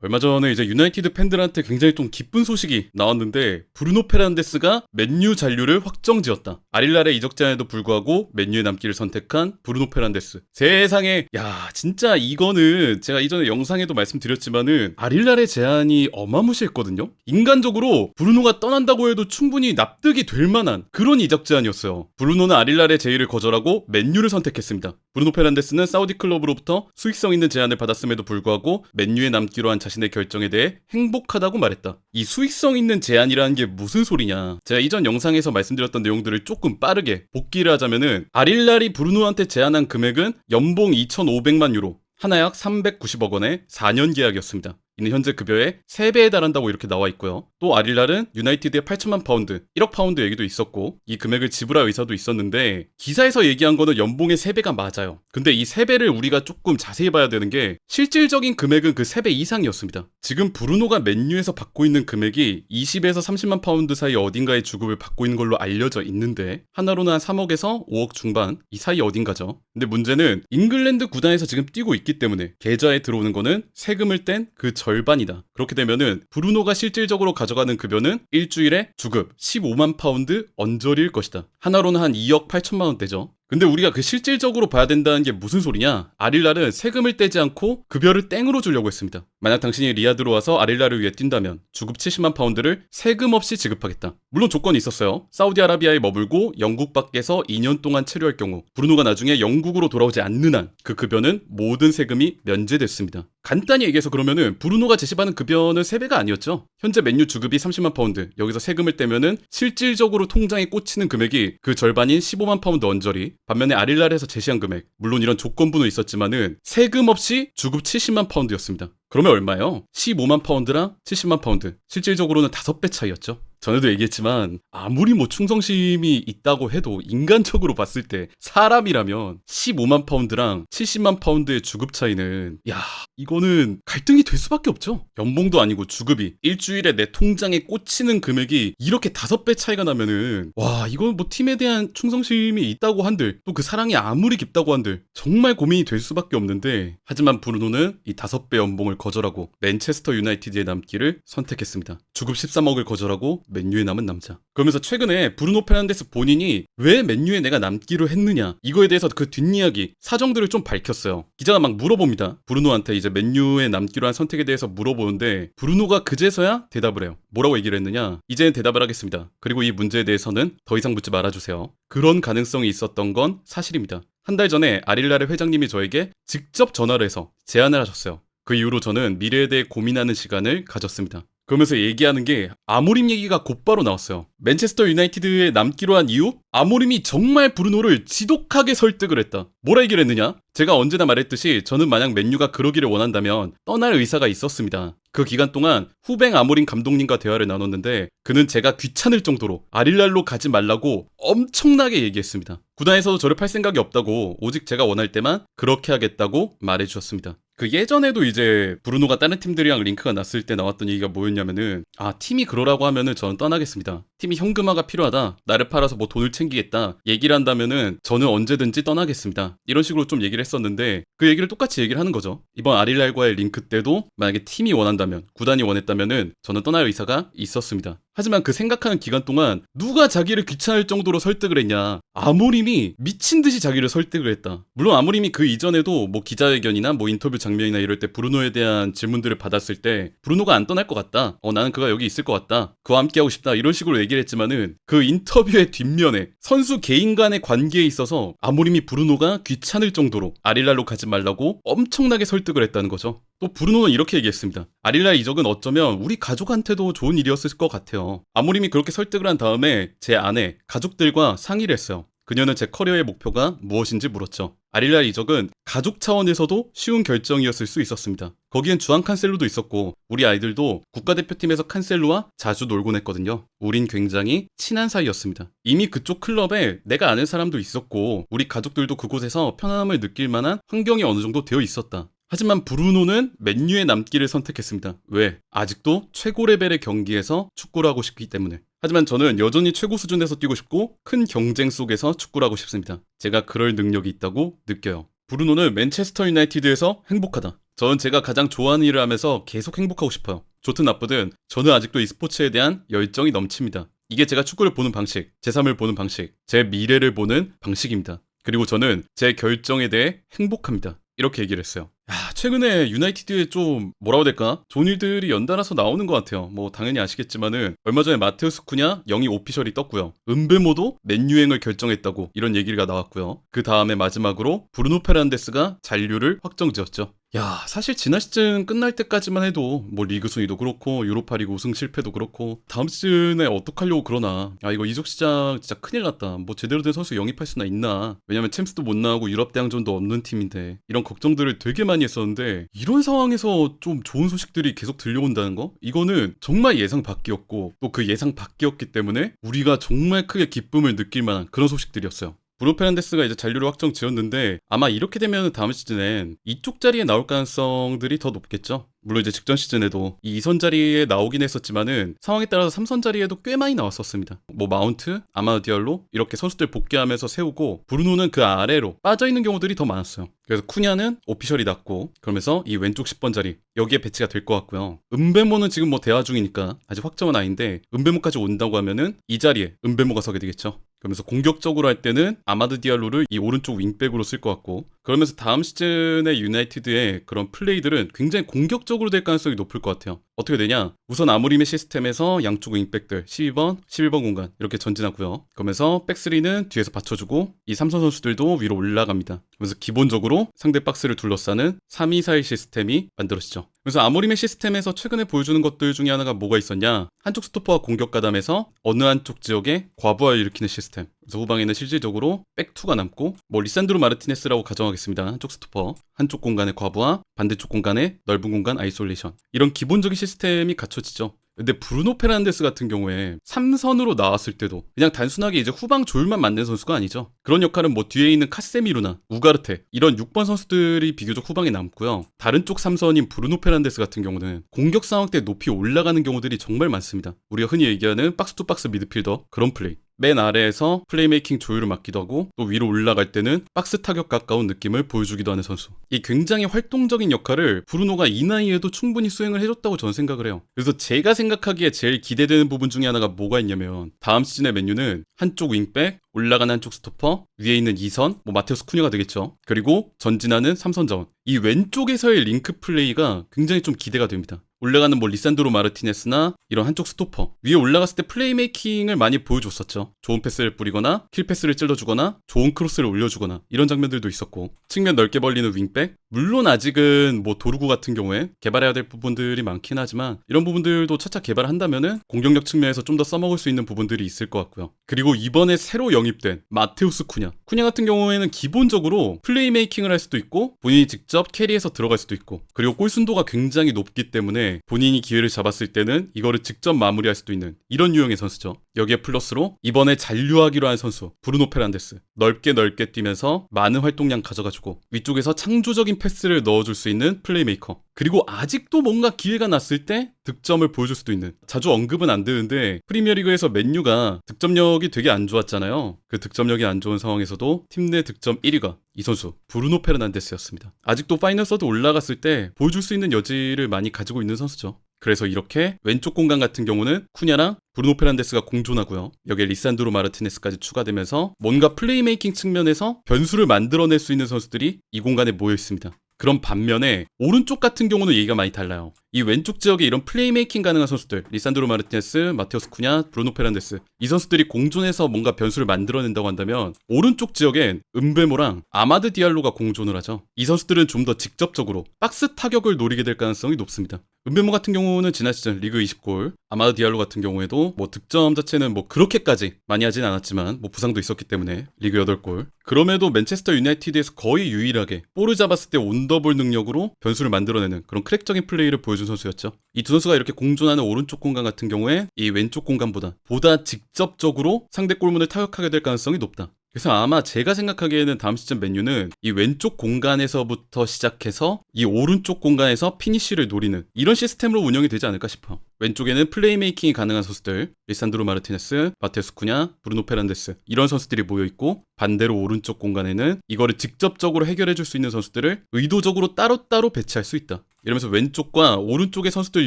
얼마 전에 이제 유나이티드 팬들한테 굉장히 좀 기쁜 소식이 나왔는데 브루노 페란데스가 맨유 잔류를 확정지었다. 아릴랄의 이적 제한에도 불구하고 맨유에 남기를 선택한 브루노 페란데스. 세상에 야 진짜 이거는 제가 이전에 영상에도 말씀드렸지만은 아릴랄의 제한이 어마무시했거든요. 인간적으로 브루노가 떠난다고 해도 충분히 납득이 될 만한 그런 이적 제한이었어요. 브루노는 아릴랄의 제의를 거절하고 맨유를 선택했습니다. 브루노 페란데스는 사우디 클럽으로부터 수익성 있는 제안을 받았음에도 불구하고 맨유에 남기로 한 자신의 결정에 대해 행복하다고 말했다. 이 수익성 있는 제안이라는 게 무슨 소리냐? 제가 이전 영상에서 말씀드렸던 내용들을 조금 빠르게 복기를 하자면은 아릴랄이 브루노한테 제안한 금액은 연봉 2,500만 유로, 하나약 390억 원의 4년 계약이었습니다. 이는 현재 급여의 3배에 달한다고 이렇게 나와 있고요. 또 아릴랄은 유나이티드의 8천만 파운드, 1억 파운드 얘기도 있었고 이 금액을 지불할 의사도 있었는데 기사에서 얘기한 거는 연봉의 3배가 맞아요. 근데 이 3배를 우리가 조금 자세히 봐야 되는 게 실질적인 금액은 그 3배 이상이었습니다. 지금 브루노가 맨유에서 받고 있는 금액이 20에서 30만 파운드 사이 어딘가의 주급을 받고 있는 걸로 알려져 있는데 하나로는 한 3억에서 5억 중반 이 사이 어딘가죠. 근데 문제는 잉글랜드 구단에서 지금 뛰고 있기 때문에 계좌에 들어오는 거는 세금을 뗀그 절반이다. 그렇게 되면은 브루노가 실질적으로 가져가는 급여는 일주일에 주급 15만 파운드 언저리일 것이다. 하나로는 한 2억 8천만 원대죠. 근데 우리가 그 실질적으로 봐야 된다는 게 무슨 소리냐? 아릴라는 세금을 떼지 않고 급여를 땡으로 주려고 했습니다. 만약 당신이 리아드로 와서 아릴라를 위해 뛴다면 주급 70만 파운드를 세금 없이 지급하겠다. 물론 조건이 있었어요. 사우디아라비아에 머물고 영국 밖에서 2년 동안 체류할 경우 브루노가 나중에 영국으로 돌아오지 않는 한 그 급여는 모든 세금이 면제됐습니다. 간단히 얘기해서 그러면은 브루노가 제시받는 급여는 3배가 아니었죠. 현재 맨유 주급이 30만 파운드. 여기서 세금을 떼면은 실질적으로 통장에 꽂히는 금액이 그 절반인 15만 파운드 언저리. 반면에 아릴랄에서 제시한 금액. 물론 이런 조건부는 있었지만은 세금 없이 주급 70만 파운드였습니다. 그러면 얼마예요? 15만 파운드랑 70만 파운드. 실질적으로는 5배 차이였죠. 전에도 얘기했지만 아무리 뭐 충성심이 있다고 해도 인간적으로 봤을 때 사람이라면 15만 파운드랑 70만 파운드의 주급 차이는 야 이거는 갈등이 될 수밖에 없죠. 연봉도 아니고 주급이 일주일에 내 통장에 꽂히는 금액이 이렇게 다섯 배 차이가 나면은 와 이건 뭐 팀에 대한 충성심이 있다고 한들 또 그 사랑이 아무리 깊다고 한들 정말 고민이 될 수밖에 없는데 하지만 브루노는 이 다섯 배 연봉을 거절하고 맨체스터 유나이티드에 남기를 선택했습니다. 주급 13억을 거절하고 맨유에 남은 남자. 그러면서 최근에 브루노 페란데스 본인이 왜 맨유에 내가 남기로 했느냐 이거에 대해서 그 뒷이야기 사정들을 좀 밝혔어요. 기자가 막 물어봅니다. 브루노한테 이제 맨유에 남기로 한 선택에 대해서 물어보는데 브루노가 그제서야 대답을 해요. 뭐라고 얘기를 했느냐? 이제는 대답을 하겠습니다. 그리고 이 문제에 대해서는 더 이상 묻지 말아주세요. 그런 가능성이 있었던 건 사실입니다. 한 달 전에 아릴라의 회장님이 저에게 직접 전화를 해서 제안을 하셨어요. 그 이후로 저는 미래에 대해 고민하는 시간을 가졌습니다. 그러면서 얘기하는 게 아모림 얘기가 곧바로 나왔어요. 맨체스터 유나이티드에 남기로 한 이유? 아모림이 정말 브루노를 지독하게 설득을 했다. 뭐라 얘기를 했느냐? 제가 언제나 말했듯이 저는 만약 맨유가 그러기를 원한다면 떠날 의사가 있었습니다. 그 기간 동안 후뱅 아모린 감독님과 대화를 나눴는데 그는 제가 귀찮을 정도로 아릴랄로 가지 말라고 엄청나게 얘기했습니다. 구단에서도 저를 팔 생각이 없다고 오직 제가 원할 때만 그렇게 하겠다고 말해주셨습니다. 그 예전에도 이제 브루노가 다른 팀들이랑 링크가 났을 때 나왔던 얘기가 뭐였냐면은 아 팀이 그러라고 하면은 저는 떠나겠습니다. 팀이 현금화가 필요하다. 나를 팔아서 뭐 돈을 챙기겠다. 얘기를 한다면은 저는 언제든지 떠나겠습니다. 이런 식으로 좀 얘기를 했었는데 그 얘기를 똑같이 얘기를 하는 거죠. 이번 아릴랄과의 링크 때도 만약에 팀이 원한다면 구단이 원했다면은 저는 떠날 의사가 있었습니다. 하지만 그 생각하는 기간 동안 누가 자기를 귀찮을 정도로 설득을 했냐. 아모림이 미친 듯이 자기를 설득을 했다. 물론 아모림이 그 이전에도 뭐 기자회견이나 뭐 인터뷰 장면이나 이럴 때 브루노에 대한 질문들을 받았을 때 브루노가 안 떠날 것 같다. 어 나는 그가 여기 있을 것 같다. 그와 함께 하고 싶다. 이런 식으로 얘기 를 했지만은 그 인터뷰의 뒷면에 선수 개인 간의 관계에 있어서 아모림이 브루노가 귀찮을 정도로 아릴랄로 가지 말라고 엄청나게 설득을 했다는 거죠. 또 브루노는 이렇게 얘기했습니다. 아릴라 이적은 어쩌면 우리 가족한테도 좋은 일이었을 것 같아요. 아모림이 그렇게 설득을 한 다음에 제 아내, 가족들과 상의를 했어요. 그녀는 제 커리어의 목표가 무엇인지 물었죠. 아릴라 이적은 가족 차원에서도 쉬운 결정이었을 수 있었습니다. 거기엔 주한 칸셀로도 있었고 우리 아이들도 국가대표팀에서 칸셀로와 자주 놀곤 했거든요. 우린 굉장히 친한 사이였습니다. 이미 그쪽 클럽에 내가 아는 사람도 있었고 우리 가족들도 그곳에서 편안함을 느낄 만한 환경이 어느 정도 되어 있었다. 하지만 브루노는 맨유에 남기를 선택했습니다. 왜? 아직도 최고 레벨의 경기에서 축구를 하고 싶기 때문에. 하지만 저는 여전히 최고 수준에서 뛰고 싶고 큰 경쟁 속에서 축구를 하고 싶습니다. 제가 그럴 능력이 있다고 느껴요. 브루노는 맨체스터 유나이티드에서 행복하다. 전 제가 가장 좋아하는 일을 하면서 계속 행복하고 싶어요. 좋든 나쁘든 저는 아직도 이 스포츠에 대한 열정이 넘칩니다. 이게 제가 축구를 보는 방식, 제 삶을 보는 방식, 제 미래를 보는 방식입니다. 그리고 저는 제 결정에 대해 행복합니다. 이렇게 얘기를 했어요. 야, 최근에 유나이티드에 좀 뭐라고 해야 될까? 좋은 일들이 연달아서 나오는 것 같아요. 뭐 당연히 아시겠지만은 얼마 전에 마테우스 쿠냐 영입 오피셜이 떴고요. 은베모도 맨유행을 결정했다고 이런 얘기가 나왔고요. 그 다음에 마지막으로 브루노 페란데스가 잔류를 확정지었죠. 야, 사실 지난 시즌 끝날 때까지만 해도 뭐 리그 순위도 그렇고 유로파 리그 우승 실패도 그렇고 다음 시즌에 어떡하려고 그러나 아 이거 이적 시장 진짜 큰일 났다. 뭐 제대로 된 선수 영입할 수나 있나? 왜냐면 챔스도 못 나오고 유럽 대항전도 없는 팀인데 이런 걱정들을 되게 많이 했었는데 이런 상황에서 좀 좋은 소식들이 계속 들려온다는 거? 이거는 정말 예상 밖이었고 또 그 예상 밖이었기 때문에 우리가 정말 크게 기쁨을 느낄 만한 그런 소식들이었어요. 브루 페란데스가 이제 잔류를 확정 지었는데 아마 이렇게 되면 다음 시즌엔 이쪽 자리에 나올 가능성들이 더 높겠죠. 물론 이제 직전 시즌에도 이 2선 자리에 나오긴 했었지만은 상황에 따라서 3선 자리에도 꽤 많이 나왔었습니다. 뭐 마운트, 아마드 디알로 이렇게 선수들 복귀하면서 세우고 브루노는 그 아래로 빠져 있는 경우들이 더 많았어요. 그래서 쿠냐는 오피셜이 났고 그러면서 이 왼쪽 10번 자리 여기에 배치가 될 것 같고요. 은베모는 지금 뭐 대화 중이니까 아직 확정은 아닌데 은베모까지 온다고 하면은 이 자리에 은베모가 서게 되겠죠. 그러면서 공격적으로 할 때는 아마드 디알로를 이 오른쪽 윙백으로 쓸 것 같고 그러면서 다음 시즌의 유나이티드의 그런 플레이들은 굉장히 공격적으로 될 가능성이 높을 것 같아요. 어떻게 되냐? 우선 아무림의 시스템에서 양쪽 윙백들 12번, 11번 공간 이렇게 전진하고요. 그러면서 백스리는 뒤에서 받쳐주고 이 삼선 선수들도 위로 올라갑니다. 그래서 기본적으로 상대 박스를 둘러싸는 3-2-4-1 시스템이 만들어지죠. 그래서 아모림의 시스템에서 최근에 보여주는 것들 중에 하나가 뭐가 있었냐? 한쪽 스토퍼와 공격 가담에서 어느 한쪽 지역에 과부하를 일으키는 시스템. 그래서 후방에는 실질적으로 백투가 남고 뭐 리산드로 마르티네스라고 가정하겠습니다. 한쪽 스토퍼, 한쪽 공간의 과부하, 반대쪽 공간의 넓은 공간 아이솔레이션. 이런 기본적인 시스템이 갖춰지죠. 근데 브루노 페란데스 같은 경우에 3선으로 나왔을 때도 그냥 단순하게 이제 후방 조율만 만든 선수가 아니죠. 그런 역할은 뭐 뒤에 있는 카세미루나 우가르테 이런 6번 선수들이 비교적 후방에 남고요. 다른 쪽 3선인 브루노 페란데스 같은 경우는 공격 상황 때 높이 올라가는 경우들이 정말 많습니다. 우리가 흔히 얘기하는 박스 투 박스 미드필더 그런 플레이. 맨 아래에서 플레이메이킹 조율을 맡기도 하고 또 위로 올라갈 때는 박스 타격 가까운 느낌을 보여주기도 하는 선수. 이 굉장히 활동적인 역할을 브루노가 이 나이에도 충분히 수행을 해줬다고 저는 생각을 해요. 그래서 제가 생각하기에 제일 기대되는 부분 중에 하나가 뭐가 있냐면 다음 시즌의 맨유는 한쪽 윙백, 올라가는 한쪽 스토퍼, 위에 있는 2선, 뭐 마테우스 쿠냐가 되겠죠. 그리고 전진하는 3선 자원. 이 왼쪽에서의 링크 플레이가 굉장히 좀 기대가 됩니다. 올라가는 뭐 리산드로 마르티네스나 이런 한쪽 스토퍼 위에 올라갔을 때 플레이메이킹을 많이 보여줬었죠. 좋은 패스를 뿌리거나 킬 패스를 찔러주거나 좋은 크로스를 올려주거나 이런 장면들도 있었고 측면 넓게 벌리는 윙백 물론 아직은 뭐 도르구 같은 경우에 개발해야 될 부분들이 많긴 하지만 이런 부분들도 차차 개발한다면은 공격력 측면에서 좀 더 써먹을 수 있는 부분들이 있을 것 같고요. 그리고 이번에 새로 영입된 마테우스 쿠냐 쿠냐 같은 경우에는 기본적으로 플레이메이킹을 할 수도 있고 본인이 직접 캐리해서 들어갈 수도 있고 그리고 골 순도가 굉장히 높기 때문에 본인이 기회를 잡았을 때는 이거를 직접 마무리할 수도 있는 이런 유형의 선수죠. 여기에 플러스로 이번에 잔류하기로 한 선수 브루노 페란데스 넓게 넓게 뛰면서 많은 활동량 가져가지고 위쪽에서 창조적인 패스를 넣어줄 수 있는 플레이메이커 그리고 아직도 뭔가 기회가 났을 때 득점을 보여줄 수도 있는 자주 언급은 안 되는데 프리미어리그에서 맨유가 득점력이 되게 안 좋았잖아요. 그 득점력이 안 좋은 상황에서도 팀 내 득점 1위가 이 선수 브루노 페르난데스였습니다. 아직도 파이널 서드 올라갔을 때 보여줄 수 있는 여지를 많이 가지고 있는 선수죠. 그래서 이렇게 왼쪽 공간 같은 경우는 쿠냐랑 브루노 페란데스가 공존하고요. 여기에 리산드로 마르티네스까지 추가되면서 뭔가 플레이메이킹 측면에서 변수를 만들어낼 수 있는 선수들이 이 공간에 모여 있습니다. 그런 반면에 오른쪽 같은 경우는 얘기가 많이 달라요. 이 왼쪽 지역에 이런 플레이메이킹 가능한 선수들 리산드로 마르티네스, 마테오스 쿠냐, 브루노 페란데스 이 선수들이 공존해서 뭔가 변수를 만들어낸다고 한다면 오른쪽 지역엔 은베모랑 아마드 디알로가 공존을 하죠. 이 선수들은 좀 더 직접적으로 박스 타격을 노리게 될 가능성이 높습니다. 은베모 같은 경우는 지난 시즌 리그 20골, 아마드 디알로 같은 경우에도 뭐 득점 자체는 뭐 그렇게까지 많이 하진 않았지만 뭐 부상도 있었기 때문에 리그 8골. 그럼에도 맨체스터 유나이티드에서 거의 유일하게 볼을 잡았을 때 온더볼 능력으로 변수를 만들어내는 그런 크랙적인 플레이를 보여준 선수였죠. 이 두 선수가 이렇게 공존하는 오른쪽 공간 같은 경우에 이 왼쪽 공간보다 보다 직접적으로 상대 골문을 타격하게 될 가능성이 높다. 그래서 아마 제가 생각하기에는 다음 시즌 맨유는 이 왼쪽 공간에서부터 시작해서 이 오른쪽 공간에서 피니쉬를 노리는 이런 시스템으로 운영이 되지 않을까 싶어요. 왼쪽에는 플레이메이킹이 가능한 선수들 리산드로 마르티네스, 마테스 쿠냐, 브루노 페란데스 이런 선수들이 모여 있고 반대로 오른쪽 공간에는 이거를 직접적으로 해결해 줄 수 있는 선수들을 의도적으로 따로따로 배치할 수 있다. 이러면서 왼쪽과 오른쪽의 선수들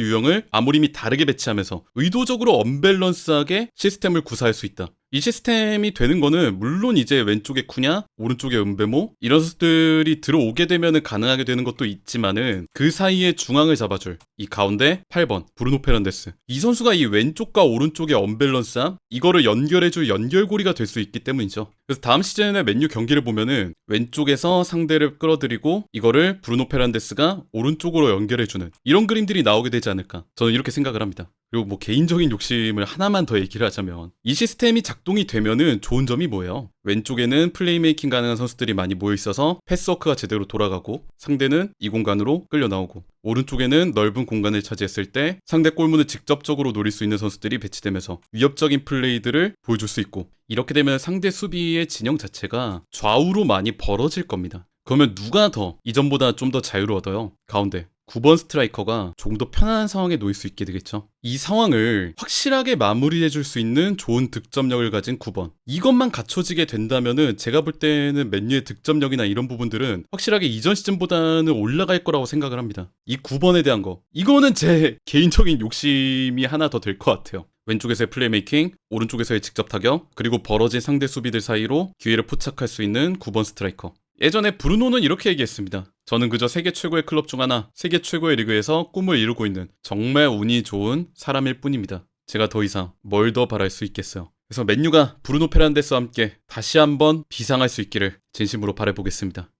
유형을 아무림이 다르게 배치하면서 의도적으로 언밸런스하게 시스템을 구사할 수 있다. 이 시스템이 되는 거는 물론 이제 왼쪽에 쿠냐, 오른쪽에 은베모 이런 선수들이 들어오게 되면 가능하게 되는 것도 있지만은 그 사이에 중앙을 잡아줄 이 가운데 8번 브루노 페란데스 이 선수가 이 왼쪽과 오른쪽의 언밸런스함 이거를 연결해줄 연결고리가 될 수 있기 때문이죠. 그래서 다음 시즌의 맨유 경기를 보면은 왼쪽에서 상대를 끌어들이고 이거를 브루노 페란데스가 오른쪽으로 연결해주는 이런 그림들이 나오게 되지 않을까 저는 이렇게 생각을 합니다. 그리고 뭐 개인적인 욕심을 하나만 더 얘기를 하자면 이 시스템이 작동이 되면은 좋은 점이 뭐예요? 왼쪽에는 플레이메이킹 가능한 선수들이 많이 모여 있어서 패스워크가 제대로 돌아가고 상대는 이 공간으로 끌려 나오고 오른쪽에는 넓은 공간을 차지했을 때 상대 골문을 직접적으로 노릴 수 있는 선수들이 배치되면서 위협적인 플레이들을 보여줄 수 있고 이렇게 되면 상대 수비의 진영 자체가 좌우로 많이 벌어질 겁니다. 그러면 누가 더 이전보다 좀 더 자유를 얻어요? 가운데 9번 스트라이커가 조금 더 편안한 상황에 놓일 수 있게 되겠죠. 이 상황을 확실하게 마무리해 줄 수 있는 좋은 득점력을 가진 9번. 이것만 갖춰지게 된다면은 제가 볼 때는 맨유의 득점력이나 이런 부분들은 확실하게 이전 시즌보다는 올라갈 거라고 생각을 합니다. 이 9번에 대한 거. 이거는 제 개인적인 욕심이 하나 더 될 것 같아요. 왼쪽에서의 플레이메이킹, 오른쪽에서의 직접 타격, 그리고 벌어진 상대 수비들 사이로 기회를 포착할 수 있는 9번 스트라이커. 예전에 브루노는 이렇게 얘기했습니다. 저는 그저 세계 최고의 클럽 중 하나, 세계 최고의 리그에서 꿈을 이루고 있는 정말 운이 좋은 사람일 뿐입니다. 제가 더 이상 뭘 더 바랄 수 있겠어요. 그래서 맨유가 브루노 페란데스와 함께 다시 한번 비상할 수 있기를 진심으로 바라보겠습니다.